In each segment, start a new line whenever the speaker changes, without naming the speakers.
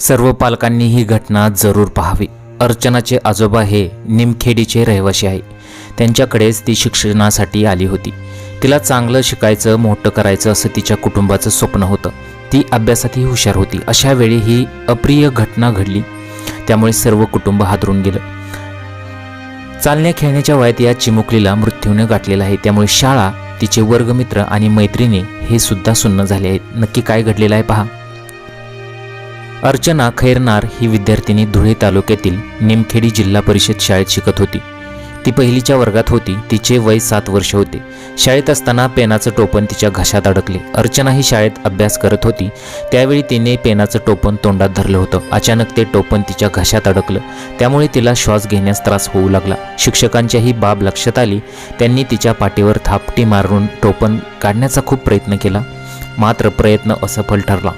सर्व पालकांनी ही घटना जरूर पाहावी. अर्चनाचे आजोबा हे निमखेडीचे रहिवासी आहे. त्यांच्याकडेच ती शिक्षणासाठी आली होती. तिला चांगलं शिकायचं मोठं करायचं असं तिच्या कुटुंबाचं स्वप्न होतं. ती अभ्यासातही हुशार होती. अशा वेळी ही अप्रिय घटना घडली. त्यामुळे सर्व कुटुंब हादरून गेलं. चालण्या खेळण्याच्या वयात या चिमुकलीला मृत्यूने गाठलेला आहे. त्यामुळे शाळा तिचे वर्गमित्र आणि मैत्रिणी हे सुद्धा सुन्न झाले आहेत. नक्की काय घडलेलं आहे पहा. अर्चना खैरनार ही विद्यार्थिनी धुळे तालुक्यातील निमखेडी जिल्हा परिषद शाळेत शिकत होती. ती पहिलीच्या वर्गात होती. तिचे वय सात वर्ष होते. शाळेत असताना पेनाचं टोपण तिच्या घशात अडकले. अर्चना ही शाळेत अभ्यास करत होती. त्यावेळी तिने पेनाचं टोपण तोंडात धरलं होतं. अचानक ते टोपण तिच्या घशात अडकलं. त्यामुळे तिला श्वास घेण्यास त्रास होऊ लागला. शिक्षकांच्या ही बाब लक्षात आली. त्यांनी तिच्या पाठीवर थापटी मारून टोपण काढण्याचा खूप प्रयत्न केला. मात्र प्रयत्न असफल ठरला.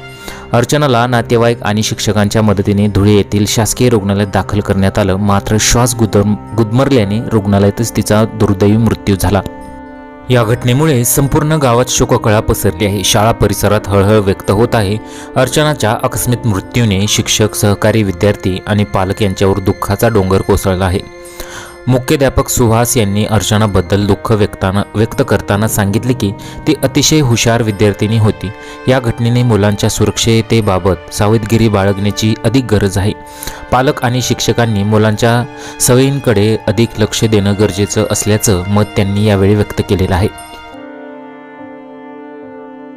अर्चनाला नातेवाईक आणि शिक्षकांच्या मदतीने धुळे येथील शासकीय रुग्णालयात दाखल करण्यात आलं. मात्र श्वास गुदम गुदमरल्याने रुग्णालयातच तिचा दुर्दैवी मृत्यू झाला. या घटनेमुळे संपूर्ण गावात शोककळा पसरली आहे. शाळा परिसरात हळहळ व्यक्त होत आहे. अर्चनाच्या आकस्मिक मृत्यूने शिक्षक सहकारी विद्यार्थी आणि पालक यांच्यावर दुःखाचा डोंगर कोसळला आहे. मुख्याध्यापक सुहास यांनी अर्चनाबद्दल दुःख व्यक्ताना व्यक्त करताना सांगितले की ती अतिशय हुशार विद्यार्थिनी होती. या घटनेने मुलांच्या सुरक्षिततेबाबत सावधगिरी बाळगण्याची अधिक गरज आहे. पालक आणि शिक्षकांनी मुलांच्या सवयींकडे अधिक लक्ष देणं गरजेचं असल्याचं मत त्यांनी यावेळी व्यक्त केलेलं आहे.